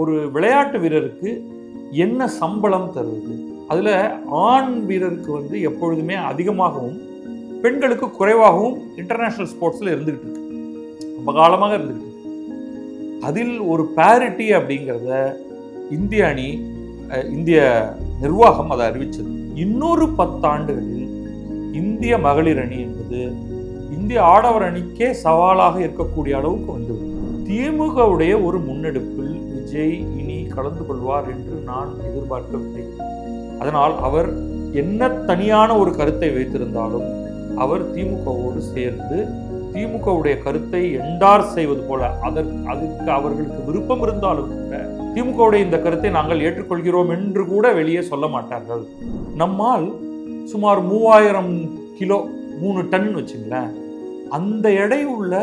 ஒரு விளையாட்டு வீரருக்கு என்ன சம்பளம் தருவது? அதில் ஆண் வீரருக்கு வந்து எப்பொழுதுமே அதிகமாகவும் பெண்களுக்கு குறைவாகவும் இன்டர்நேஷ்னல் ஸ்போர்ட்ஸில் இருந்துக்கிட்டு இருக்கு. ரொம்ப காலமாக இருந்துக்கிட்டு இருக்கு. அதில் ஒரு பேரிட்டி அப்படிங்கிறத இந்திய அணி இந்திய நிர்வாகம் அதை அறிவித்தது இன்னொரு பத்தாண்டுகளில் இந்திய மகளிர் அணி என்பது இந்திய ஆடவர் அணிக்கே சவாலாக இருக்கக்கூடிய அளவுக்கு வந்து திமுகவுடைய ஒரு முன்னெடுப்பில் விஜய் இனி கலந்து கொள்வார் என்று நான் எதிர்பார்க்கவில்லை. அதனால் அவர் என்ன தனியான ஒரு கருத்தை வைத்திருந்தாலும் அவர் திமுகவோடு சேர்ந்து திமுகவுடைய கருத்தை என்டார் செய்வது போல அதற்கு அதுக்கு அவர்களுக்கு விருப்பம் இருந்தாலும் கூட திமுகவுடைய இந்த கருத்தை நாங்கள் ஏற்றுக்கொள்கிறோம் என்று கூட வெளியே சொல்ல மாட்டார்கள். நம்மால் சுமார் மூவாயிரம் கிலோ மூணு டன் வச்சுங்களேன். அந்த எடை உள்ள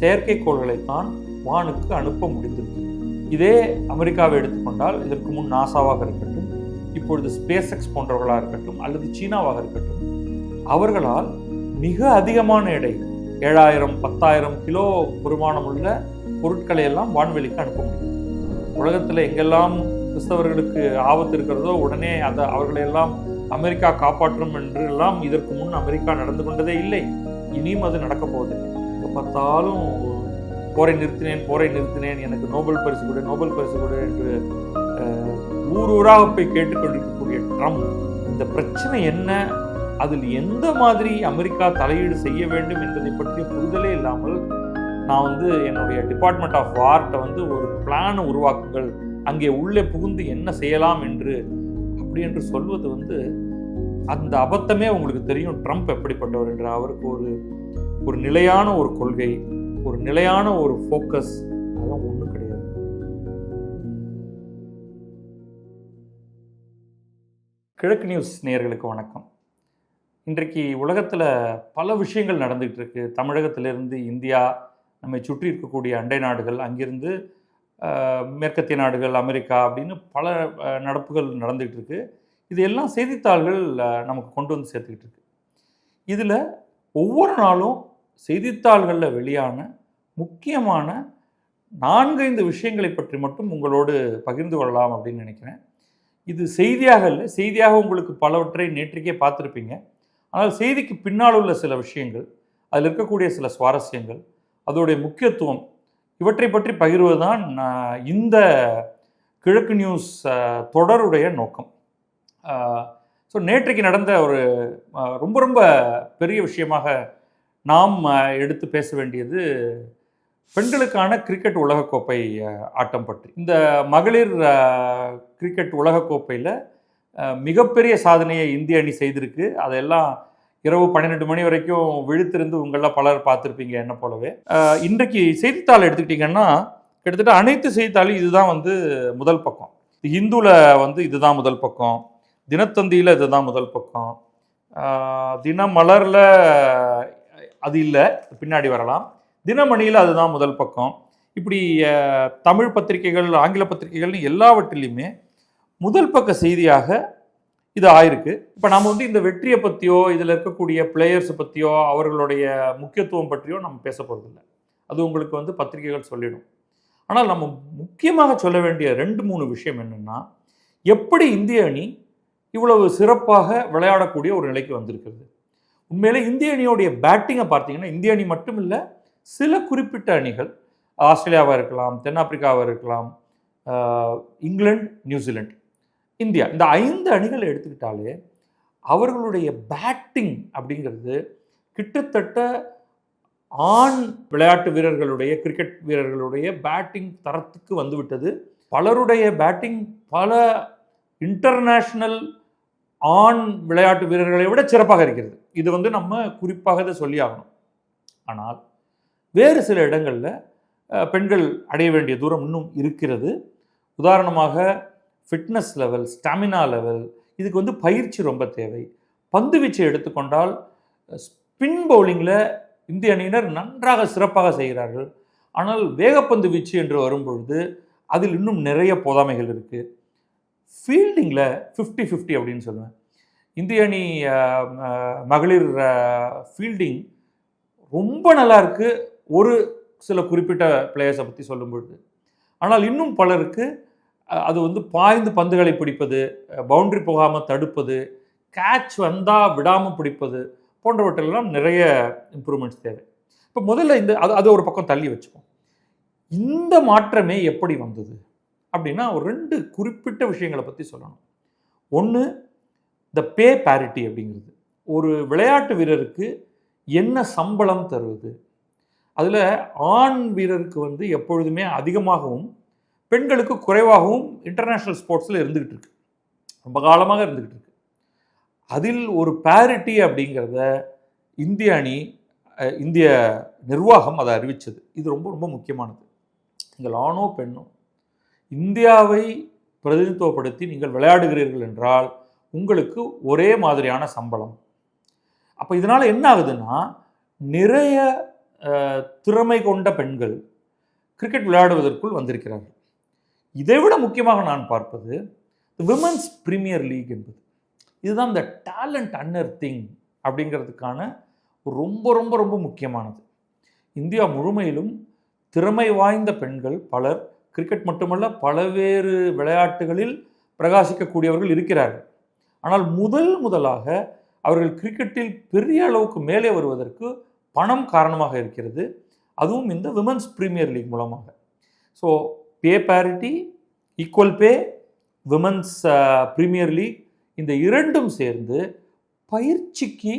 செயற்கைக்கோள்களைத்தான் வானுக்கு அனுப்ப முடிந்திருக்கு. இதே அமெரிக்காவை எடுத்துக்கொண்டால் இதற்கு முன் நாசாவாக இருக்கட்டும் இப்பொழுது ஸ்பேஸ் எக்ஸ் போன்றவர்களாக இருக்கட்டும் அல்லது சீனாவாக இருக்கட்டும் அவர்களால் மிக அதிகமான எடை ஏழாயிரம் பத்தாயிரம் கிலோ பெருமானம் உள்ள பொருட்களை எல்லாம் வான்வெளிக்கு அனுப்ப முடியும். உலகத்தில் எங்கெல்லாம் கிறிஸ்தவர்களுக்கு ஆபத்து இருக்கிறதோ உடனே அதை அவர்களை எல்லாம் அமெரிக்கா காப்பாற்றும் என்று எல்லாம் இதற்கு முன் அமெரிக்கா நடந்து கொண்டதே இல்லை. இனியும் அது நடக்க போகுது எப்போ பார்த்தாலும் போரை நிறுத்தினேன் போரை நிறுத்தினேன். எனக்கு நோபல் பரிசு கொடு நோபல் பரிசு கொடு என்று ஊர் ஊராக போய் கேட்டுக்கொண்டிருக்கக்கூடிய ட்ரம்ப் இந்த பிரச்சனை என்ன? அதில் எந்த மாதிரி அமெரிக்கா தலையீடு செய்ய வேண்டும் என்பதை பற்றிய புரிதலே இல்லாமல் நான் வந்து என்னுடைய டிபார்ட்மெண்ட் ஆஃப் ஆர்ட்டை வந்து ஒரு பிளானை உருவாக்குங்கள் அங்கே உள்ளே புகுந்து என்ன செய்யலாம் என்று அப்படி என்று சொல்வது வந்து அந்த அபத்தமே உங்களுக்கு தெரியும் ட்ரம்ப் எப்படிப்பட்டவர் என்று. அவருக்கு ஒரு ஒரு நிலையான ஒரு கொள்கை. ஒரு நிலையான ஒரு ஃபோக்கஸ் அதெல்லாம் ஒன்றும் கிடையாது. கிழக்கு நியூஸ் நேயர்களுக்கு வணக்கம். இன்றைக்கு உலகத்தில் பல விஷயங்கள் நடந்துகிட்டு இருக்கு. தமிழகத்திலிருந்து இந்தியா நம்மை சுற்றி இருக்கக்கூடிய அண்டை நாடுகள் அங்கிருந்து மேற்கத்திய நாடுகள் அமெரிக்கா அப்படின்னு பல நடப்புகள் நடந்துகிட்டு இருக்கு. இது எல்லாம் செய்தித்தாள்கள் நமக்கு கொண்டு வந்து சேர்த்துக்கிட்டு இருக்கு. இதில் ஒவ்வொரு நாளும் செய்தித்தாள்களில் வெளியான முக்கியமான நான்கைந்து விஷயங்களை பற்றி மட்டும் உங்களோடு பகிர்ந்து கொள்ளலாம் அப்படின்னு நினைக்கிறேன். இது செய்தியாக இல்லை செய்தியாக உங்களுக்கு பலவற்றை நேற்றுக்கே பார்த்துருப்பீங்க. ஆனால் செய்திக்கு பின்னால் உள்ள சில விஷயங்கள் அதில் இருக்கக்கூடிய சில சுவாரஸ்யங்கள் அதோடைய முக்கியத்துவம் இவற்றை பற்றி பகிர்வது தான் இந்த கிழக்கு நியூஸ் தொடருடைய நோக்கம். ஸோ நேற்றைக்கு நடந்த ஒரு ரொம்ப ரொம்ப பெரிய விஷயமாக நாம் எடுத்து பேச வேண்டியது பெண்களுக்கான கிரிக்கெட் உலகக்கோப்பை ஆட்டம் பற்றி. இந்த மகளிர் கிரிக்கெட் உலகக்கோப்பையில் மிகப்பெரிய சாதனையை இந்திய அணி செய்திருக்கு. அதெல்லாம் இரவு பன்னிரெண்டு மணி வரைக்கும் விழுத்திருந்து உங்களெல்லாம் பலர் பார்த்துருப்பீங்க என்ன போலவே. இன்றைக்கு செய்தித்தாள் எடுத்துக்கிட்டிங்கன்னா கிட்டத்தட்ட அனைத்து செய்தித்தாளும் இதுதான் வந்து முதல் பக்கம். இந்துவில் வந்து இதுதான் முதல் பக்கம். தினத்தந்தியில் இதுதான் முதல் பக்கம். தினமலரில் அது இல்லை பின்னாடி வரலாம். தினமணியில் அதுதான் முதல் பக்கம். இப்படி தமிழ் பத்திரிகைகள் ஆங்கில பத்திரிகைகள்னு எல்லாவற்றிலையுமே முதல் பக்க செய்தியாக இது ஆயிருக்கு. இப்போ நம்ம வந்து இந்த வெற்றியை பற்றியோ இதில் இருக்கக்கூடிய பிளேயர்ஸை பற்றியோ அவர்களுடைய முக்கியத்துவம் பற்றியோ நம்ம பேச போகிறதில்ல அது உங்களுக்கு வந்து பத்திரிகைகள் சொல்லிடும். ஆனால் நம்ம முக்கியமாக சொல்ல வேண்டிய ரெண்டு மூணு விஷயம் என்னென்னா எப்படி இந்திய அணி இவ்வளவு சிறப்பாக விளையாடக்கூடிய ஒரு நிலைக்கு வந்திருக்கிறது. உண்மையிலே இந்திய அணியோடைய பேட்டிங்கை பார்த்தீங்கன்னா இந்திய அணி மட்டும் இல்லை சில குறிப்பிட்ட அணிகள் ஆஸ்திரேலியாவாக இருக்கலாம் தென்னாப்பிரிக்காவாக இருக்கலாம் இங்கிலாந்து நியூசிலாந்து இந்தியா இந்த ஐந்து அணிகளை எடுத்துக்கிட்டாலே அவர்களுடைய பேட்டிங் அப்படிங்கிறது கிட்டத்தட்ட ஆண் விளையாட்டு வீரர்களுடைய கிரிக்கெட் வீரர்களுடைய பேட்டிங் தரத்துக்கு வந்துவிட்டது. பலருடைய பேட்டிங் பல இன்டர்நேஷ்னல் ஆண் விளையாட்டு வீரர்களை விட சிறப்பாக இருக்கிறது. இது வந்து நம்ம குறிப்பாக இதை சொல்லி ஆகணும் ஆனால் வேறு சில இடங்களில் பெண்கள் அடைய வேண்டிய தூரம் இன்னும் இருக்கிறது. உதாரணமாக ஃபிட்னஸ் லெவல் ஸ்டாமினா லெவல் இதுக்கு வந்து பயிற்சி ரொம்ப தேவை. பந்து வீச்சை எடுத்துக்கொண்டால் ஸ்பின் பவுலிங்கில் இந்திய அணியினர் நன்றாக சிறப்பாக செய்கிறார்கள். ஆனால் வேகப்பந்து வீச்சு என்று வரும்பொழுது அதில் இன்னும் நிறைய போதாமைகள் இருக்குது ஃபீல்டிங்கில் ஃபிஃப்டி ஃபிஃப்டி அப்படின்னு சொல்லுவேன். இந்திய அணி மகளிர் ஃபீல்டிங் ரொம்ப நல்லா இருக்குது ஒரு சில குறிப்பிட்ட பிளேயர்ஸை பற்றி சொல்லும் பொழுது ஆனால் இன்னும் பலருக்கு அது வந்து பாய்ந்து பந்துகளை பிடிப்பது பவுண்டரி போகாமல் தடுப்பது கேட்ச் வந்தால் விடாமல் பிடிப்பது போன்றவற்றெல்லாம் நிறைய இம்ப்ரூவ்மெண்ட்ஸ் தேவை. இப்போ முதல்ல இந்த அது அது ஒரு பக்கம் தள்ளி வச்சுப்போம். இந்த மாற்றமே எப்படி வந்தது? அப்படின்னா ஒரு ரெண்டு குறிப்பிட்ட விஷயங்களை பற்றி சொல்லணும். ஒன்று இந்த பே பேரிட்டி அப்படிங்கிறது. ஒரு விளையாட்டு வீரருக்கு என்ன சம்பளம் தருவது? அதில் ஆண் வீரருக்கு வந்து எப்பொழுதுமே அதிகமாகவும் பெண்களுக்கு குறைவாகவும் இன்டர்நேஷ்னல் ஸ்போர்ட்ஸில் இருந்துக்கிட்டு இருக்கு. ரொம்ப காலமாக இருந்துக்கிட்டு இருக்கு. அதில் ஒரு பேரிட்டி அப்படிங்கிறத இந்திய அணி இந்திய நிர்வாகம் அதை அறிவித்தது இது ரொம்ப ரொம்ப முக்கியமானது. நீங்கள் ஆணோ பெண்ணோ இந்தியாவை பிரதிநிதித்துவப்படுத்தி நீங்கள் விளையாடுகிறீர்கள் என்றால் உங்களுக்கு ஒரே மாதிரியான சம்பளம். அப்போ இதனால் என்ன ஆகுதுன்னா நிறைய திறமை கொண்ட பெண்கள் கிரிக்கெட் விளையாடுவதற்குள் வந்திருக்கிறார்கள். இதைவிட முக்கியமாக நான் பார்ப்பது விமன்ஸ் பிரீமியர் லீக் என்பது. இதுதான் இந்த டேலண்ட் அன்னர் திங் அப்படிங்கிறதுக்கான ரொம்ப ரொம்ப ரொம்ப முக்கியமானது. இந்தியா முழுமையிலும் திறமை வாய்ந்த பெண்கள் பலர் கிரிக்கெட் மட்டுமல்ல பலவேறு விளையாட்டுகளில் பிரகாசிக்கக்கூடியவர்கள் இருக்கிறார்கள். ஆனால் முதல் முதலாக அவர்கள் கிரிக்கெட்டில் பெரிய அளவுக்கு மேலே வருவதற்கு பணம் காரணமாக இருக்கிறது. அதுவும் இந்த விமன்ஸ் ப்ரீமியர் லீக் மூலமாக. So pay parity equal pay women's premier league இந்த இரண்டும் சேர்ந்து பயிற்சிக்கு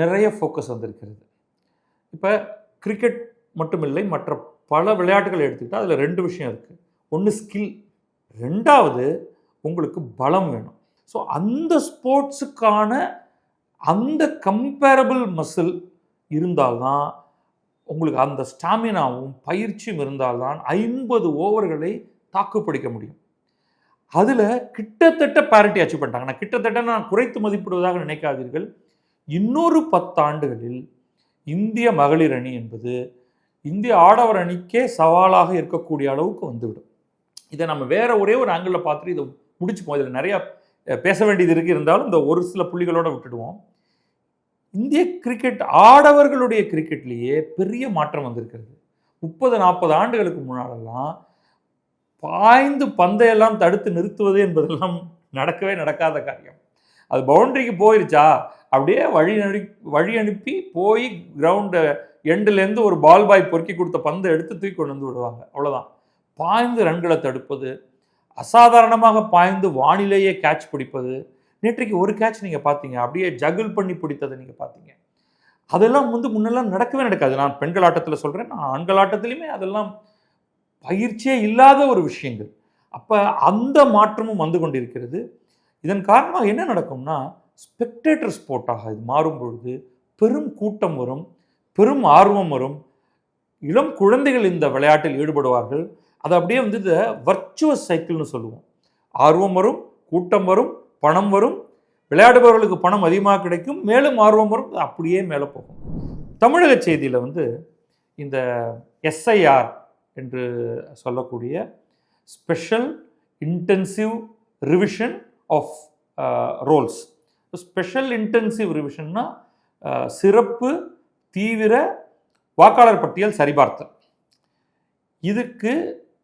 நிறைய ஃபோக்கஸ் வந்திருக்கிறது. இப்போ கிரிக்கெட் மட்டுமில்லை மற்ற பல விளையாட்டுகளை எடுத்துக்கிட்டால் அதில் ரெண்டு விஷயம் இருக்குது ஒன்று ஸ்கில் ரெண்டாவது உங்களுக்கு பலம் வேணும். ஸோ அந்த ஸ்போர்ட்ஸுக்கான அந்த கம்பேரபிள் மசில் இருந்தால்தான் உங்களுக்கு அந்த ஸ்டாமினாவும் பயிற்சியும் இருந்தால்தான் ஐம்பது ஓவர்களை தாக்குப்பிடிக்க முடியும். அதில் கிட்டத்தட்ட parity அச்சீவ் பண்ணிட்டாங்க. நான் கிட்டத்தட்ட நான் குறைத்து மதிப்பிடுவதாக நினைக்காதீர்கள். இன்னொரு பத்தாண்டுகளில் இந்திய மகளிர் அணி என்பது இந்திய ஆடவர் அணிக்கே சவாலாக இருக்கக்கூடிய அளவுக்கு வந்துவிடும். இதை நம்ம வேற ஒரே ஒரு ஆங்கிளில் பார்த்துட்டு இதை முடிச்சுப்போம் இதில் நிறையா பேச வேண்டியது இருக்கு. இருந்தாலும் இந்த ஒரு சில புள்ளிகளோடு விட்டுடுவோம். இந்திய கிரிக்கெட் ஆடவர்களுடைய கிரிக்கெட்லேயே பெரிய மாற்றம் வந்திருக்கிறது. முப்பது நாற்பது ஆண்டுகளுக்கு முன்னாலெல்லாம் பாய்ந்து பந்தையெல்லாம் தடுத்து நிறுத்துவது என்பதெல்லாம் நடக்கவே நடக்காத காரியம். அது பவுண்டரிக்கு போயிருச்சா? அப்படியே வழி அனு வழி அனுப்பி போய் கிரவுண்டு எண்டுலேருந்து ஒரு பால் பாய் பொறுக்கி கொடுத்த பந்தை எடுத்து தூக்கி கொண்டு வந்து விடுவாங்க. அவ்வளோதான் பாய்ந்து ரன்களை தடுப்பது அசாதாரணமாக பாய்ந்து வானிலேயே கேட்ச் பிடிப்பது நேற்றைக்கு ஒரு கேட்ச் நீங்கள் பார்த்தீங்க. அப்படியே ஜகுல் பண்ணி பிடித்ததை நீங்கள் பார்த்தீங்க. அதெல்லாம் வந்து முன்னெல்லாம் நடக்கவே நடக்காது. நான் பெண்கள் ஆட்டத்தில் சொல்கிறேன் நான் ஆண்கள் ஆட்டத்திலையுமே அதெல்லாம் பயிற்சியே இல்லாத ஒரு விஷயங்கள். அப்போ அந்த மாற்றமும் வந்து கொண்டிருக்கிறது. இதன் காரணமாக என்ன நடக்கும்னா ஸ்பெக்டேட்டர் ஸ்போர்ட்டாக இது மாறும் பொழுது பெரும் கூட்டம் வரும் பெரும் ஆர்வம் வரும். இளம் குழந்தைகள் இந்த விளையாட்டில் ஈடுபடுவார்கள். அது அப்படியே வந்து இந்த வர்ச்சுவஸ் சைக்கிள்னு சொல்லுவோம். ஆர்வம் வரும் கூட்டம் வரும் பணம் வரும் விளையாடுபவர்களுக்கு பணம் அதிகமாக கிடைக்கும் மேலும் ஆர்வம் வரும் அப்படியே மேலே போகும். தமிழக செய்தியில் வந்து இந்த எஸ்ஐஆர் என்று சொல்லக்கூடிய special intensive revision of rolls special intensive ரிவிஷன்னா சிறப்பு தீவிர வாக்காளர் பட்டியல் சரிபார்த்தல். இதுக்கு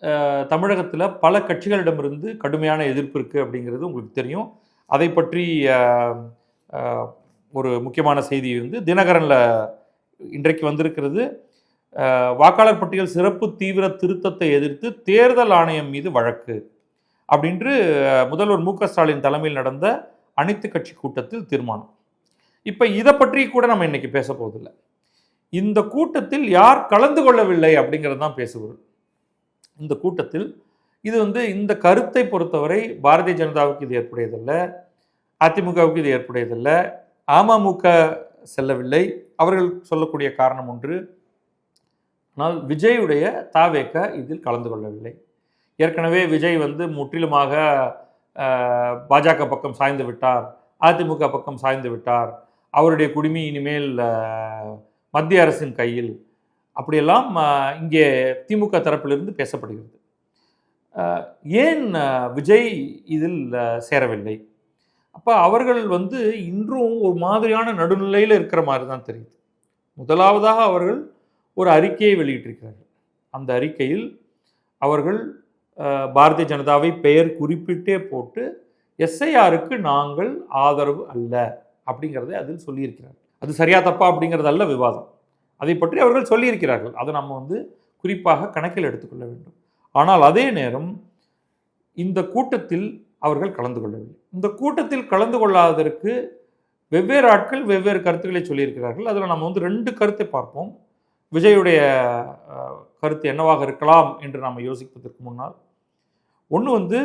uh, தமிழகத்தில் பல கட்சிகளிடமிருந்து கடுமையான எதிர்ப்பு இருக்குது அப்படிங்கிறது உங்களுக்கு தெரியும். அதை பற்றி ஒரு முக்கியமான செய்தி வந்து தினகரனில் இன்றைக்கு வந்திருக்கிறது. வாக்காளர் பட்டியல் சிறப்பு தீவிர திருத்தத்தை எதிர்த்து தேர்தல் ஆணையம் மீது வழக்கு அப்படின்று முதல்வர் மு ஸ்டாலின் தலைமையில் நடந்த அனைத்து கட்சி கூட்டத்தில் தீர்மானம். இப்போ இதை பற்றி கூட நம்ம இன்னைக்கு பேச போவதில்லை. இந்த கூட்டத்தில் யார் கலந்து கொள்ளவில்லை அப்படிங்கிறது தான் பேசுவது இந்த கூட்டத்தில் இது வந்து இந்த கருத்தை பொறுத்தவரை பாரதிய ஜனதாவுக்கு இது ஏற்புடையதல்ல. அதிமுகவுக்கு இது ஏற்புடையதல்ல. அமமுக செல்லவில்லை. அவர்கள் சொல்லக்கூடிய காரணம் ஒன்று ஆனால் விஜயுடைய தாவேக்க இதில் கலந்து கொள்ளவில்லை. ஏற்கனவே விஜய் வந்து முற்றிலுமாக பாஜக பக்கம் சாய்ந்து விட்டார் அதிமுக பக்கம் சாய்ந்து விட்டார். அவருடைய குடிமை இனிமேல் மத்திய அரசின் கையில். அப்படியெல்லாம் இங்கே திமுக தரப்பிலிருந்து பேசப்படுகிறது. ஏன் விஜய் இதில் சேரவில்லை? அப்போ அவர்கள் வந்து இன்றும் ஒரு மாதிரியான நடுநிலையில் இருக்கிற மாதிரி தான் தெரியுது. முதலாவதாக அவர்கள் ஒரு அறிக்கையை வெளியிட்டிருக்கிறார்கள். அந்த அறிக்கையில் அவர்கள் பாரதிய ஜனதாவை பெயர் குறிப்பிட்டே போட்டு எஸ்ஐஆருக்கு நாங்கள் ஆதரவு அல்ல அப்படிங்கிறதை அதில் சொல்லியிருக்கிறார் அது சரியா தப்பா அப்படிங்கிறது அல்ல விவாதம். அதை பற்றி அவர்கள் சொல்லியிருக்கிறார்கள். அதை நம்ம வந்து குறிப்பாக கணக்கில் எடுத்துக்கொள்ள வேண்டும். ஆனால் அதே நேரம் இந்த கூட்டத்தில் அவர்கள் கலந்து கொள்ளவில்லை. இந்த கூட்டத்தில் கலந்து கொள்ளாததற்கு வெவ்வேறு ஆட்கள் வெவ்வேறு கருத்துக்களை சொல்லியிருக்கிறார்கள். அதில் நம்ம வந்து ரெண்டு கருத்தை பார்ப்போம். விஜயுடைய கருத்து என்னவாக இருக்கலாம் என்று நாம் யோசிப்பதற்கு முன்னால் ஒன்று வந்து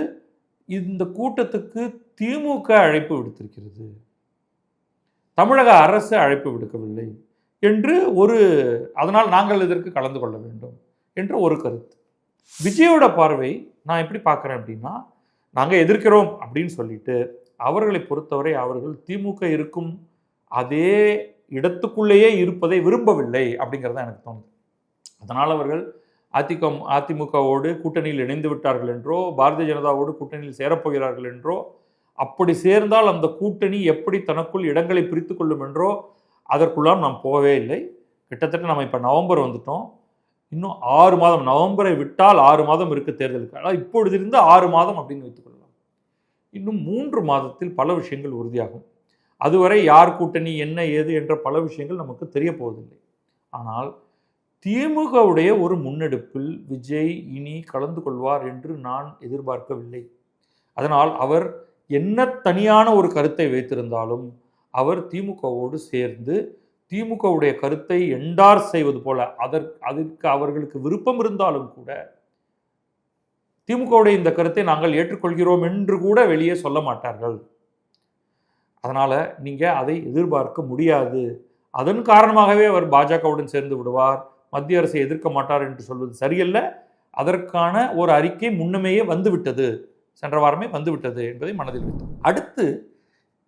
இந்த கூட்டத்துக்கு திமுக அழைப்பு விடுத்திருக்கிறது. தமிழக அரசு அழைப்பு விடுக்கவில்லை என்று ஒரு அதனால் நாங்கள் இதற்கு கலந்து கொள்ள வேண்டும் என்று ஒரு கருத்து. விஜயோட பார்வை நான் எப்படி பார்க்குறேன் அப்படின்னா நாங்கள் எதிர்க்கிறோம் அப்படின்னு சொல்லிட்டு அவர்களை பொறுத்தவரை அவர்கள் திமுக இருக்கும் அதே இடத்துக்குள்ளேயே இருப்பதை விரும்பவில்லை அப்படிங்கிறது தான் எனக்கு தோணுது. அதனால் அவர்கள் அதிக அதிமுகவோடு கூட்டணியில் இணைந்து விட்டார்கள் என்றோ பாரதிய ஜனதாவோடு கூட்டணியில் சேரப்போகிறார்கள் என்றோ அப்படி சேர்ந்தால் அந்த கூட்டணி எப்படி தனக்குள் இடங்களை பிரித்து கொள்ளும் என்றோ அதற்குள்ளாம் நாம் போகவே இல்லை. கிட்டத்தட்ட நம்ம இப்போ நவம்பர் வந்துட்டோம். இன்னும் ஆறு மாதம் நவம்பரை விட்டால் ஆறு மாதம் இருக்கு தேர்தலுக்கு. ஆனால் இப்பொழுது இருந்து ஆறு மாதம் அப்படின்னு வைத்துக்கொள்ளலாம் இன்னும் மூன்று மாதத்தில் பல விஷயங்கள் உறுதியாகும். அதுவரை யார் கூட்டணி என்ன ஏது என்ற பல விஷயங்கள் நமக்கு தெரிய போவதில்லை ஆனால் திமுகவுடைய ஒரு முன்னெடுப்பில் விஜய் இனி கலந்து கொள்வார் என்று நான் எதிர்பார்க்கவில்லை. அதனால் அவர் என்ன தனியான ஒரு கருத்தை வைத்திருந்தாலும் அவர் திமுகவோடு சேர்ந்து திமுகவுடைய கருத்தை எண்டார் செய்வது போல அதற்கு அதற்கு அவர்களுக்கு விருப்பம் இருந்தாலும் கூட திமுகவுடைய இந்த கருத்தை நாங்கள் ஏற்றுக்கொள்கிறோம் என்று கூட வெளியே சொல்ல மாட்டார்கள். அதனால் நீங்கள் அதை எதிர்பார்க்க முடியாது. அதன் காரணமாகவே அவர் பாஜகவுடன் சேர்ந்து விடுவார். மத்திய அரசை எதிர்க்க மாட்டார் என்று சொல்வது சரியல்ல. அதற்கான ஒரு அறிக்கை முன்னமேயே வந்துவிட்டது. சென்ற வாரமே வந்துவிட்டது என்பதை மனதில் வைத்தோம் அடுத்து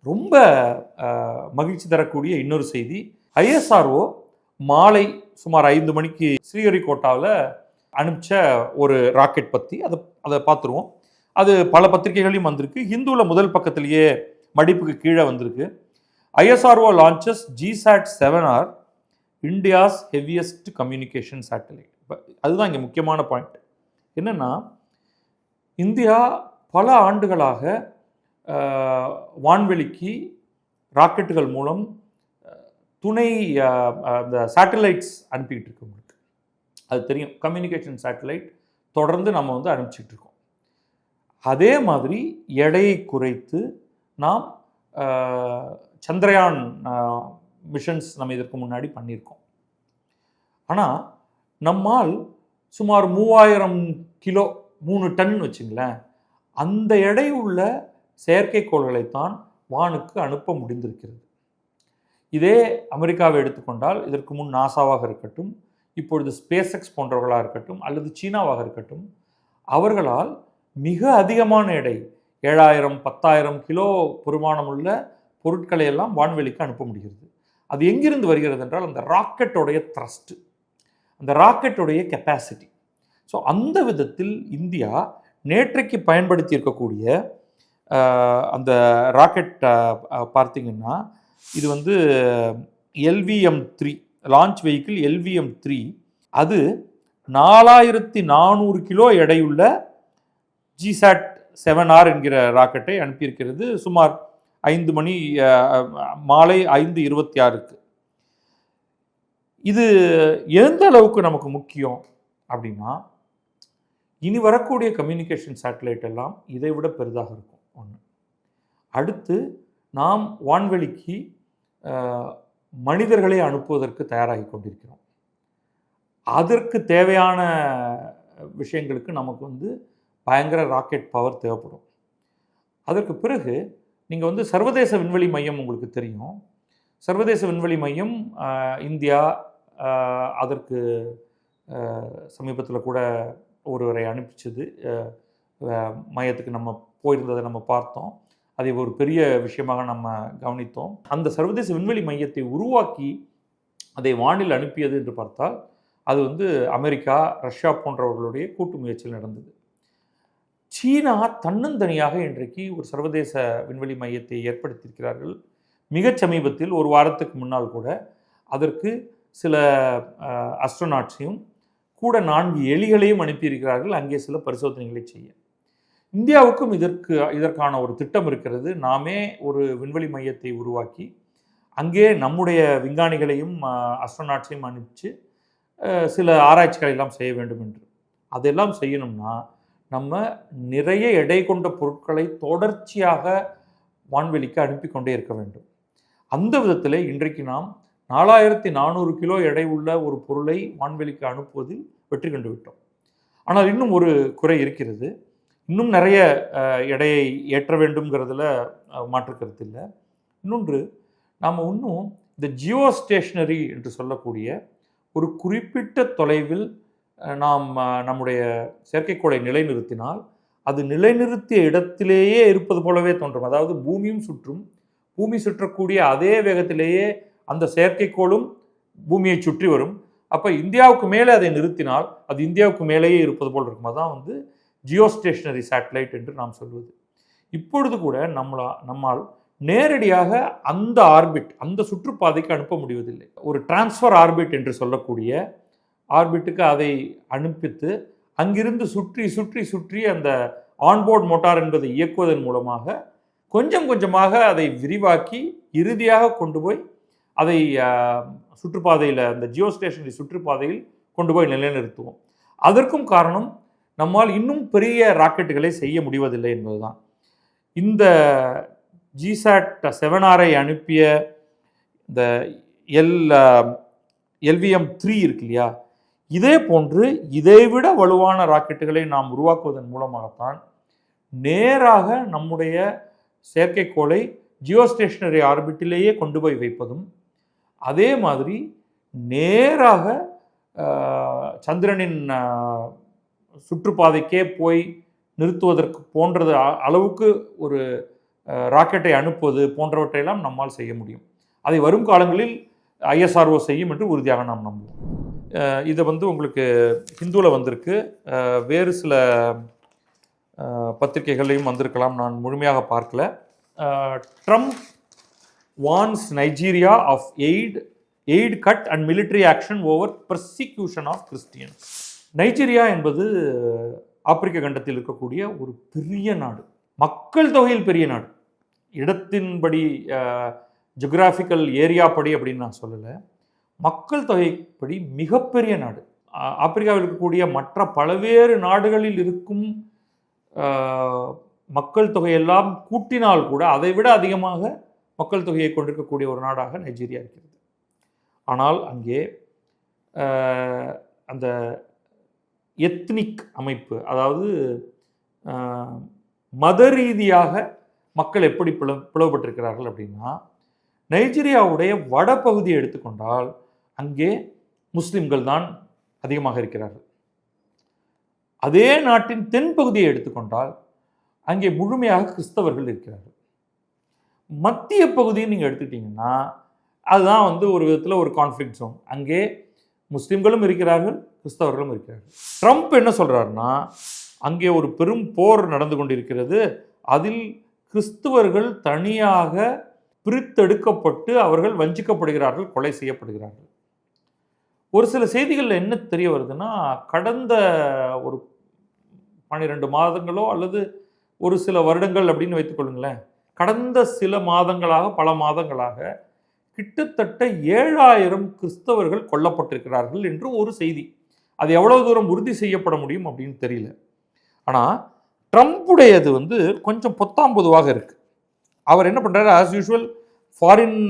ரொம்ப மகிழ்ச்சி தரக்கூடிய இன்னொரு செய்தி. ஐஎஸ்ஆர்ஓ மாலை சுமார் ஐந்து மணிக்கு ஸ்ரீஹரிகோட்டாவில் அனுப்பிச்ச ஒரு ராக்கெட் பற்றி அதை அதை பார்த்துருவோம். அது பல பத்திரிகைகளையும் வந்திருக்கு. ஹிந்துவில் முதல் பக்கத்திலேயே மடிப்புக்கு கீழே வந்திருக்கு. ISRO launches GSAT seven R India's heaviest communication satellite அதுதான் இங்கே முக்கியமான பாயிண்ட் என்னென்னா இந்தியா பல ஆண்டுகளாக வான்வெளிக்கு ராக்கெட்டுகள் மூலம் துணை அந்த சேட்டலைட்ஸ் அனுப்பிக்கிட்டு இருக்கு உங்களுக்கு. அது தெரியும். கம்யூனிகேஷன் சேட்டலைட் தொடர்ந்து நம்ம வந்து அனுப்பிச்சிட்டு இருக்கோம். அதே மாதிரி எடையை குறைத்து நாம் சந்திரயான் மிஷன்ஸ் நம்ம இதற்கு முன்னாடி பண்ணியிருக்கோம். ஆனால் நம்மால் சுமார் மூவாயிரம் கிலோ மூணு டன் வச்சுங்களேன் அந்த எடை உள்ள செயற்கைக்கோள்களைத்தான் வானுக்கு அனுப்ப முடிந்திருக்கிறது. இதே அமெரிக்காவை எடுத்துக்கொண்டால் இதற்கு முன் நாசாவாக இருக்கட்டும் இப்பொழுது ஸ்பேஸ் எக்ஸ் போன்றவர்களாக இருக்கட்டும் அல்லது சீனாவாக இருக்கட்டும் அவர்களால் மிக அதிகமான எடை ஏழாயிரம் பத்தாயிரம் கிலோ பெருமானமுள்ள பொருட்களை எல்லாம் வான்வெளிக்கு அனுப்ப முடிகிறது. அது எங்கிருந்து வருகிறது என்றால் அந்த ராக்கெட்டோடைய த்ரஸ்ட் அந்த ராக்கெட்டுடைய கெப்பாசிட்டி ஸோ அந்த விதத்தில் இந்தியா நேற்றைக்கு பயன்படுத்தி இருக்கக்கூடிய அந்த ராக்கெட் பார்த்தீங்கன்னா இது வந்து LVM three launch vehicle LVM three. அது நாலாயிரத்தி நானூறு கிலோ எடையுள்ள ஜிசாட் செவன் ஆர் என்கிற ராக்கெட்டை அனுப்பியிருக்கிறது. சுமார் ஐந்து மணி மாலை ஐந்து இருபத்தி ஆறுக்கு. இது எந்த அளவுக்கு நமக்கு முக்கியம் அப்படின்னா இனி வரக்கூடிய கம்யூனிகேஷன் சேட்டலைட் எல்லாம் இதை விட பெரிதாக இருக்கும். ஒன்று அடுத்து நாம் வான்வெளிக்கு மனிதர்களை அனுப்புவதற்கு தயாராகி கொண்டிருக்கிறோம். அதற்கு தேவையான விஷயங்களுக்கு நமக்கு வந்து பயங்கர ராக்கெட் பவர் தேவைப்படும். அதற்கு பிறகு நீங்கள் வந்து சர்வதேச விண்வெளி மையம் உங்களுக்கு தெரியும். சர்வதேச விண்வெளி மையம் இந்தியா அதற்கு சமீபத்தில் கூட ஒருவரை அனுப்பிச்சது மையத்துக்கு நம்ம போயிருந்ததை நம்ம பார்த்தோம். அதை ஒரு பெரிய விஷயமாக நம்ம கவனித்தோம். அந்த சர்வதேச விண்வெளி மையத்தை உருவாக்கி அதை வானில் அனுப்பியது என்று பார்த்தால் அது வந்து அமெரிக்கா ரஷ்யா போன்றவர்களுடைய கூட்டு முயற்சியில் நடந்தது. சீனா தன்னந்தனியாக இன்றைக்கு ஒரு சர்வதேச விண்வெளி மையத்தை ஏற்படுத்தியிருக்கிறார்கள். மிகச் சமீபத்தில் ஒரு வாரத்துக்கு முன்னால் கூட அதற்கு சில அஸ்ட்ரோநாட்ஸையும் கூட நான்கு எலிகளையும் அனுப்பியிருக்கிறார்கள். அங்கே சில பரிசோதனைகளை செய்ய. இந்தியாவுக்கும் இதற்கு இதற்கான ஒரு திட்டம் இருக்கிறது. நாமே ஒரு விண்வெளி மையத்தை உருவாக்கி அங்கே நம்முடைய விஞ்ஞானிகளையும் அஸ்ட்ரோநாட்ஸையும் அனுப்பிச்சு சில ஆராய்ச்சிகளை எல்லாம் செய்ய வேண்டும் என்று. அதெல்லாம் செய்யணும்னா நம்ம நிறைய எடை கொண்ட பொருட்களை தொடர்ச்சியாக வான்வெளிக்கு அனுப்பி கொண்டே இருக்க வேண்டும். அந்த விதத்தில் இன்றைக்கு நாம் நாலாயிரத்தி நானூறு கிலோ எடை உள்ள ஒரு பொருளை வான்வெளிக்கு அனுப்புவதில் வெற்றி கண்டு விட்டோம் ஆனால் இன்னும் ஒரு குறை இருக்கிறது. இன்னும் நிறைய எடையை ஏற்ற வேண்டும்ங்கிறதுல மாற்றுக்கருத்து இல்லை. இன்னொன்று நாம் இன்னும் இந்த ஜியோ ஸ்டேஷனரி என்று சொல்லக்கூடிய ஒரு குறிப்பிட்ட தொலைவில் நாம் நம்முடைய செயற்கைக்கோளை நிலைநிறுத்தினால் அது நிலைநிறுத்திய இடத்திலேயே இருப்பது போலவே தோன்றும். அதாவது பூமியும் சுற்றும் பூமி சுற்றக்கூடிய அதே வேகத்திலேயே அந்த செயற்கைக்கோளும் பூமியை சுற்றி வரும். அப்போ இந்தியாவுக்கு மேலே அதை நிறுத்தினால் அது இந்தியாவுக்கு மேலேயே இருப்பது போல் இருக்கும். அதான் வந்து ஜியோ ஸ்டேஷனரி சேட்டலைட் என்று நாம் சொல்வது. இப்பொழுது கூட நம்மளா நம்மால் நேரடியாக அந்த ஆர்பிட் அந்த சுற்றுப்பாதைக்கு அனுப்ப முடிவதில்லை. ஒரு டிரான்ஸ்ஃபர் ஆர்பிட் என்று சொல்லக்கூடிய ஆர்பிட்டுக்கு அதை அனுப்பித்து அங்கிருந்து சுற்றி சுற்றி சுற்றி அந்த ஆன்போர்ட் மோட்டார் என்பதை இயக்குவதன் மூலமாக கொஞ்சம் கொஞ்சமாக அதை விரிவாக்கி இறுதியாக கொண்டு போய் அதை சுற்றுப்பாதையில் அந்த ஜியோ ஸ்டேஷனரி சுற்றுப்பாதையில் கொண்டு போய் நிலைநிறுத்துவோம். அதற்கும் காரணம் நம்மால் இன்னும் பெரிய ராக்கெட்டுகளை செய்ய முடிவதில்லை என்பதுதான். இந்த ஜிசாட் செவன் ஆரை அனுப்பிய இந்த எல் எல்விஎம் த்ரீ இருக்கு இல்லையா? இதே போன்று இதைவிட வலுவான ராக்கெட்டுகளை நாம் உருவாக்குவதன் மூலமாகத்தான் நேராக நம்முடைய செயற்கைக்கோளை ஜியோ ஸ்டேஷனரி ஆர்பிட்டிலேயே கொண்டு போய் வைப்பதும் அதே மாதிரி நேராக சந்திரனின் சுற்றுப்பாதைக்கே போய் நிறுத்துவதற்கு போன்றது அ- அளவுக்கு ஒரு ராக்கெட்டை அனுப்புவது போன்றவற்றையெல்லாம் நம்மால் செய்ய முடியும். அதை வரும் காலங்களில் ஐஎஸ்ஆர்ஓ செய்யும் என்று உறுதியாக நாம் நம்புவோம். இதை வந்து உங்களுக்கு ஹிந்துவில் வந்திருக்கு. வேறு சில பத்திரிகைகளையும் வந்திருக்கலாம். நான் முழுமையாக பார்க்கல. Trump Vance Nigeria of aid aid cut and military action over persecution of Christians Nigeria என்பது ஆப்பிரிக்க கண்டத்தில் இருக்கக்கூடிய ஒரு பெரிய நாடு. மக்கள் தொகையில் பெரிய நாடு. இடத்தின்படி ஜியோகிராஃபிக்கல் ஏரியா படி அப்படின்னு நான் சொல்லலை. மக்கள் தொகைப்படி மிகப்பெரிய நாடு. ஆப்பிரிக்காவில் இருக்கக்கூடிய மற்ற பல்வேறு நாடுகளில் இருக்கும் மக்கள் தொகையெல்லாம் கூட்டினால் கூட அதை விட அதிகமாக மக்கள் தொகையை கொண்டிருக்கக்கூடிய ஒரு நாடாக நைஜீரியா இருக்கிறது. ஆனால் அங்கே அந்த எத்னிக் அமைப்பு அதாவது மத ரீதியாக மக்கள் எப்படி பிள பிளவுபட்டிருக்கிறார்கள் அப்படின்னா நைஜீரியாவுடைய வடபகுதியை எடுத்துக்கொண்டால் அங்கே முஸ்லிம்கள் தான் அதிகமாக இருக்கிறார்கள். அதே நாட்டின் தென்பகுதியை எடுத்துக்கொண்டால் அங்கே முழுமையாக கிறிஸ்தவர்கள் இருக்கிறார்கள். மத்திய பகுதியை நீங்கள் எடுத்துக்கிட்டிங்கன்னா அதுதான் வந்து ஒரு விதத்தில் ஒரு கான்ஃப்ளிக் ஜோன் அங்கே முஸ்லிம்களும் இருக்கிறார்கள் கிறிஸ்தவர்களும் இருக்கிறார்கள் ட்ரம்ப் என்ன சொல்கிறாருன்னா அங்கே ஒரு பெரும் போர் நடந்து கொண்டிருக்கிறது. அதில் கிறிஸ்துவர்கள் தனியாக பிரித்தெடுக்கப்பட்டு அவர்கள் வஞ்சிக்கப்படுகிறார்கள் கொலை செய்யப்படுகிறார்கள். ஒரு சில செய்திகளில் என்ன தெரிய வருதுன்னா கடந்த ஒரு பன்னிரெண்டு மாதங்களோ அல்லது ஒரு சில வருடங்கள் அப்படின்னு வைத்துக்கொள்ளுங்களேன் கடந்த சில மாதங்களாக பல மாதங்களாக கிட்டத்தட்ட ஏழாயிரம் கிறிஸ்தவர்கள் கொல்லப்பட்டிருக்கிறார்கள் என்று ஒரு செய்தி. அது எவ்வளவு தூரம் உறுதி செய்யப்பட முடியும் அப்படின்னு தெரியல. ஆனால் ட்ரம்ப்புடையது வந்து கொஞ்சம் பொத்தாம் பொதுவாக இருக்குது அவர் என்ன பண்ணுறாரு ஆஸ் யூஷுவல் ஃபாரின்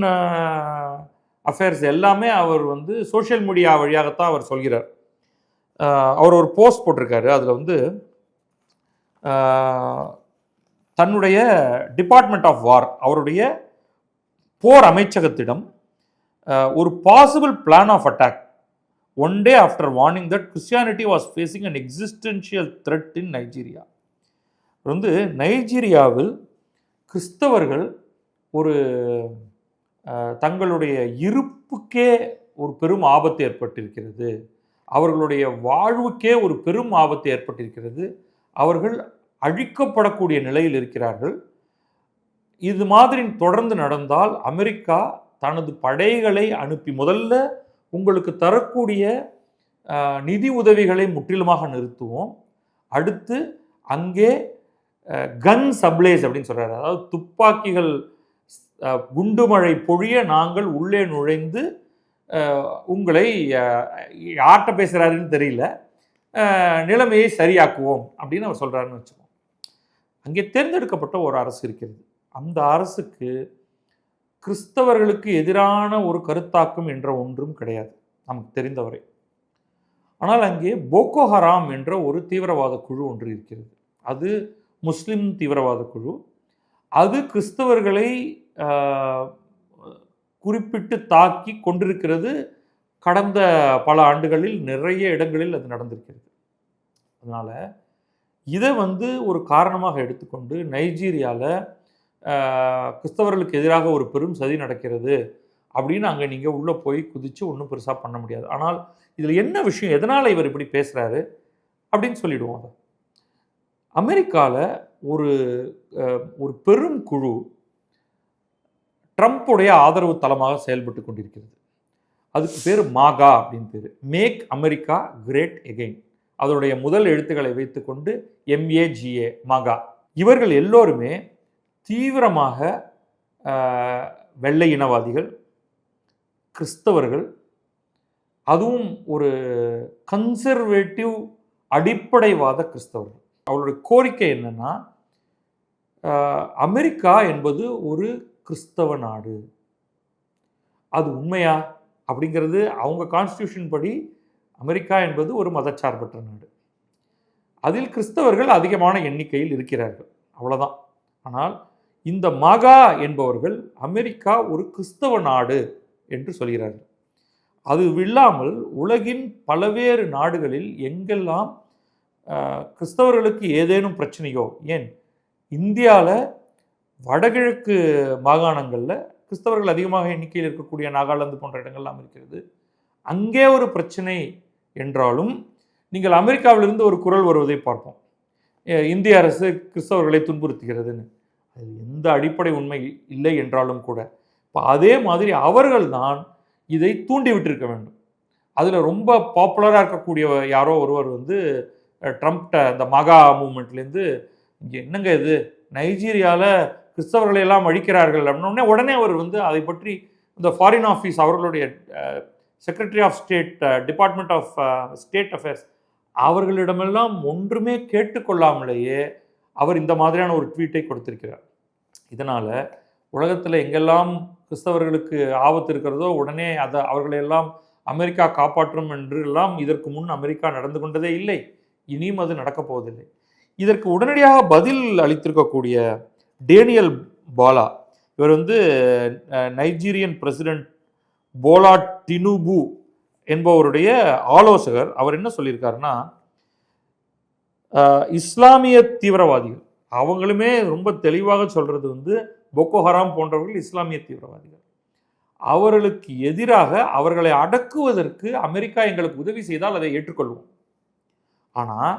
அஃபேர்ஸ் எல்லாமே அவர் வந்து சோஷியல் மீடியா வழியாகத்தான் அவர் சொல்கிறார். அவர் ஒரு போஸ்ட் போட்டிருக்காரு. அதில் வந்து தன்னுடைய டிபார்ட்மெண்ட் ஆஃப் வார் அவருடைய போர் அமைச்சகத்திடம் ஒரு possible plan of attack one day after warning that Christianity was facing an existential threat in Nigeria வந்து நைஜீரியாவில் கிறிஸ்தவர்கள் ஒரு தங்களுடைய இருப்புக்கே ஒரு பெரும் ஆபத்து ஏற்பட்டிருக்கிறது. அவர்களுடைய வாழ்வுக்கே ஒரு பெரும் ஆபத்து ஏற்பட்டிருக்கிறது. அவர்கள் அழிக்கப்படக்கூடிய நிலையில் இருக்கிறார்கள். இது மாதிரி தொடர்ந்து நடந்தால் அமெரிக்கா தனது படைகளை அனுப்பி முதல்ல உங்களுக்கு தரக்கூடிய நிதி உதவிகளை முற்றிலுமாக நிறுத்துவோம். அடுத்து அங்கே கன் சப்ளைஸ் அப்படின்னு சொல்கிறாரு அதாவது துப்பாக்கிகள் குண்டுமழை பொழிய நாங்கள் உள்ளே நுழைந்து உங்களை யார்கிட்ட பேசுகிறாருன்னு தெரியல. நிலைமையை சரியாக்குவோம் அப்படின்னு அவர் சொல்கிறாருன்னு வச்சுக்கோம் அங்கே தேர்ந்தெடுக்கப்பட்ட ஒரு அரசு இருக்கிறது. அந்த அரசுக்கு கிறிஸ்தவர்களுக்கு எதிரான ஒரு கருத்தாக்கம் என்ற ஒன்றும் கிடையாது நமக்கு தெரிந்தவரை. ஆனால் அங்கே போக்கோ ஹராம் என்ற ஒரு தீவிரவாத குழு ஒன்று இருக்கிறது. அது முஸ்லிம் தீவிரவாத குழு. அது கிறிஸ்தவர்களை குறிப்பிட்டு தாக்கி கொண்டிருக்கிறது. கடந்த பல ஆண்டுகளில் நிறைய இடங்களில் அது நடந்திருக்கிறது. அதனால் இதை வந்து ஒரு காரணமாக எடுத்துக்கொண்டு நைஜீரியாவில் கிறிஸ்தவர்களுக்கு எதிராக ஒரு பெரும் சதி நடக்கிறது அப்படின்னு அங்கே நீங்கள் உள்ளே போய் குதித்து ஒன்றும் பெருசாக பண்ண முடியாது. ஆனால் இதில் என்ன விஷயம்? எதனால் இவர் இப்படி பேசுகிறாரு அப்படின்னு சொல்லிவிடுவோம் அதை. அமெரிக்காவில் ஒரு ஒரு பெரும் குழு ட்ரம்ப்புடைய ஆதரவு தளமாக செயல்பட்டு கொண்டிருக்கிறது. அதுக்கு பேர் மாகா அப்படின்னு பேர். மேக் அமெரிக்கா கிரேட் எகெயின் அதனுடைய முதல் எழுத்துக்களை வைத்துக்கொண்டு எம்ஏஜிஏ மாகா. இவர்கள் எல்லோருமே தீவிரமாக வெள்ளை இனவாதிகள் கிறிஸ்தவர்கள் அதுவும் ஒரு கன்சர்வேட்டிவ் அடிப்படைவாத கிறிஸ்தவர்கள். அவளுடைய கோரிக்கை என்னன்னா அமெரிக்கா என்பது ஒரு கிறிஸ்தவ நாடு. அது உண்மையா? அப்படிங்கிறது அவங்க கான்ஸ்டியூஷன் படி அமெரிக்கா என்பது ஒரு மதச்சார்பற்ற நாடு. அதில் கிறிஸ்தவர்கள் அதிகமான எண்ணிக்கையில் இருக்கிறார்கள். அவ்வளோதான் ஆனால் இந்த மகா என்பவர்கள் அமெரிக்கா ஒரு கிறிஸ்தவ நாடு என்று சொல்கிறார்கள். அது இல்லாமல் உலகின் பல்வேறு நாடுகளில் எங்கெல்லாம் கிறிஸ்தவர்களுக்கு ஏதேனும் பிரச்சனையோ ஏன் இந்தியாவில் வடகிழக்கு மாகாணங்களில் கிறிஸ்தவர்கள் அதிகமாக எண்ணிக்கையில் இருக்கக்கூடிய நாகாலாந்து போன்ற இடங்கள்லாம் இருக்கிறது. அங்கே ஒரு பிரச்சனை என்றாலும் நீங்கள் அமெரிக்காவிலிருந்து ஒரு குரல் வருவதை பார்ப்போம். இந்திய அரசு கிறிஸ்தவர்களை துன்புறுத்துகிறதுன்னு. அது எந்த அடிப்படை உண்மை இல்லை என்றாலும் கூட இப்போ அதே மாதிரி அவர்கள் தான் இதை தூண்டி விட்டிருக்க வேண்டும். அதில் ரொம்ப பாப்புலராக இருக்கக்கூடிய யாரோ ஒருவர் வந்து ட்ரம்ப்ட இந்த மகா மூமெண்ட்லேருந்து இங்கே என்னங்க இது? நைஜீரியாவில் கிறிஸ்தவர்களை எல்லாம் அழிக்கிறார்கள் அப்படின்னே உடனே அவர் வந்து அதை பற்றி இந்த ஃபாரின் ஆஃபீஸ் அவர்களுடைய secretary of state department of state affairs அவர்களிடமெல்லாம் ஒன்றுமே கேட்டுக்கொள்ளாமலேயே அவர் இந்த மாதிரியான ஒரு ட்வீட்டை கொடுத்திருக்கிறார். இதனால் உலகத்தில் எங்கெல்லாம் கிறிஸ்தவர்களுக்கு ஆபத்து இருக்கிறதோ உடனே அதை அவர்களையெல்லாம் அமெரிக்கா காப்பாற்றும் என்று எல்லாம் இதற்கு முன் அமெரிக்கா நடந்து கொண்டதே இல்லை. இனியும் அது நடக்கப் போவதில்லை. இதற்கு உடனடியாக பதில் அளித்திருக்கக்கூடிய டேனியல் பாலா இவர் வந்து நைஜீரியன் பிரசிடென்ட் போலா டினுபு என்பவருடைய ஆலோசகர். அவர் என்ன சொல்லியிருக்காருன்னா இஸ்லாமிய தீவிரவாதிகள் அவங்களுமே ரொம்ப தெளிவாக சொல்கிறது வந்து பொக்கோ ஹராம் போன்றவர்கள் இஸ்லாமிய தீவிரவாதிகள். அவர்களுக்கு எதிராக அவர்களை அடக்குவதற்கு அமெரிக்கா எங்களுக்கு உதவி செய்தால் அதை ஏற்றுக்கொள்வோம். ஆனால்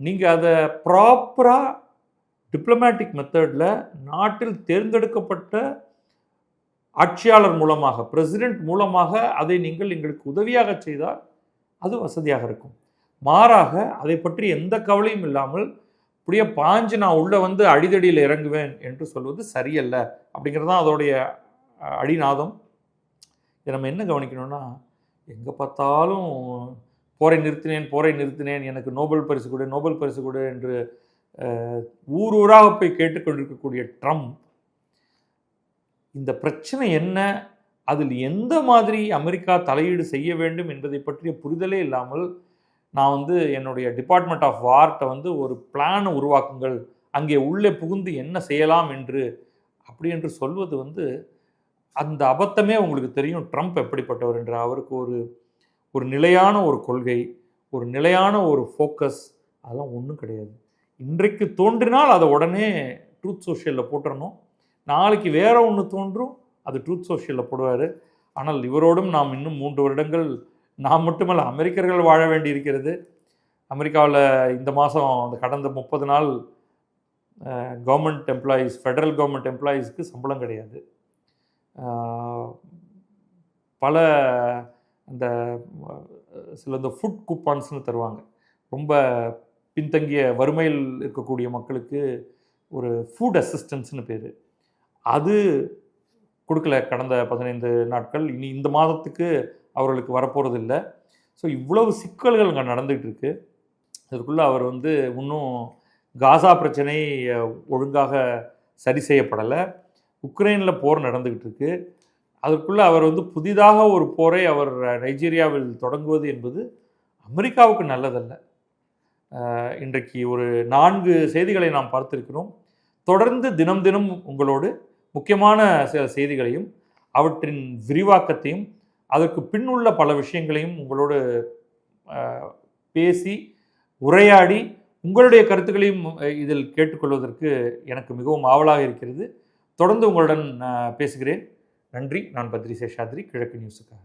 நீங்கள் அதை ப்ராப்பராக டிப்ளமேட்டிக் மெத்தடில் நாட்டில் தேர்ந்தெடுக்கப்பட்ட ஆட்சியாளர் மூலமாக பிரசிடென்ட் மூலமாக அதை நீங்கள் எங்களுக்கு உதவியாக செய்தால் அது வசதியாக இருக்கும். மாறாக அதை பற்றி எந்த கவலையும் இல்லாமல் இப்படியே பாஞ்சு நான் உள்ளே வந்து அடிதடியில் இறங்குவேன் என்று சொல்வது சரியல்ல. அப்படிங்கிறது தான் அதோடைய அடிநாதம். இதை நம்ம என்ன கவனிக்கணும்னா எங்கே பார்த்தாலும் போரை நிறுத்தினேன் போரை நிறுத்தினேன் எனக்கு நோபல் பரிசு கொடு நோபல் பரிசு கொடு என்று ஊர் ஊராக போய் கேட்டுக்கொண்டிருக்கக்கூடிய ட்ரம்ப் இந்த பிரச்சனை என்ன? அதில் எந்த மாதிரி அமெரிக்கா தலையீடு செய்ய வேண்டும் என்பதை பற்றிய புரிதலே இல்லாமல் நான் வந்து என்னுடைய டிபார்ட்மெண்ட் ஆஃப் வார்ட்டை வந்து ஒரு பிளானை உருவாக்குங்கள். அங்கே உள்ளே புகுந்து என்ன செய்யலாம் என்று அப்படி என்று சொல்வது வந்து அந்த அபத்தமே உங்களுக்கு தெரியும். ட்ரம்ப் எப்படிப்பட்டவர் என்று. அவருக்கு ஒரு ஒரு நிலையான ஒரு கொள்கை ஒரு நிலையான ஒரு ஃபோக்கஸ் அதெல்லாம் ஒன்றும் கிடையாது. இன்றைக்கு தோன்றினால் அதை உடனே ட்ரூத் சோஷியலில் போட்டுறணும். நாளைக்கு வேற ஒன்று தோன்றும் அது ட்ரூத் சோஷியலில் போடுவார். ஆனால் இவரோடும் நாம் இன்னும் மூன்று வருடங்கள் நாம் மட்டுமல்ல அமெரிக்கர்கள் வாழ வேண்டி இருக்கிறது அமெரிக்காவில் இந்த மாதம் அந்த கடந்த முப்பது நாள் கவர்மெண்ட் எம்ப்ளாயீஸ் ஃபெடரல் கவர்மெண்ட் எம்ப்ளாயீஸ்க்கு சம்பளம் கிடையாது. பல இந்த சில இந்த ஃபுட் கூப்பான்ஸ்னு தருவாங்க. ரொம்ப பின்தங்கிய வறுமையில் இருக்கக்கூடிய மக்களுக்கு ஒரு ஃபுட் அசிஸ்டன்ஸ்னு பேர். அது கொடுக்கல கடந்த பதினைந்து நாட்கள். இனி இந்த மாதத்துக்கு அவர்களுக்கு வரப்போகிறது இல்லை ஸோ இவ்வளவு சிக்கல்கள் அங்கே நடந்துகிட்டு இருக்கு அதுக்குள்ளே அவர் வந்து இன்னும் காசா பிரச்சனை ஒழுங்காக சரி செய்யப்படலை. உக்ரைனில் போர் நடந்துக்கிட்டு இருக்கு அதற்குள்ளே அவர் வந்து புதிதாக ஒரு போரை அவர் நைஜீரியாவில் தொடங்குவது என்பது அமெரிக்காவுக்கு நல்லதல்ல. இன்றைக்கு ஒரு நான்கு செய்திகளை நாம் பார்த்திருக்கிறோம். தொடர்ந்து தினம் தினம் உங்களோடு முக்கியமான சில செய்திகளையும் அவற்றின் விரிவாக்கத்தையும் அதற்கு பின்னுள்ள பல விஷயங்களையும் உங்களோடு பேசி உரையாடி உங்களுடைய கருத்துக்களையும் இதில் கேட்டுக்கொள்வதற்கு எனக்கு மிகவும் ஆவலாக இருக்கிறது. தொடர்ந்து உங்களுடன் பேசுகிறேன். நன்றி. நான் பத்ரி சேஷாத்ரி கிழக்கு நியூஸுக்காக.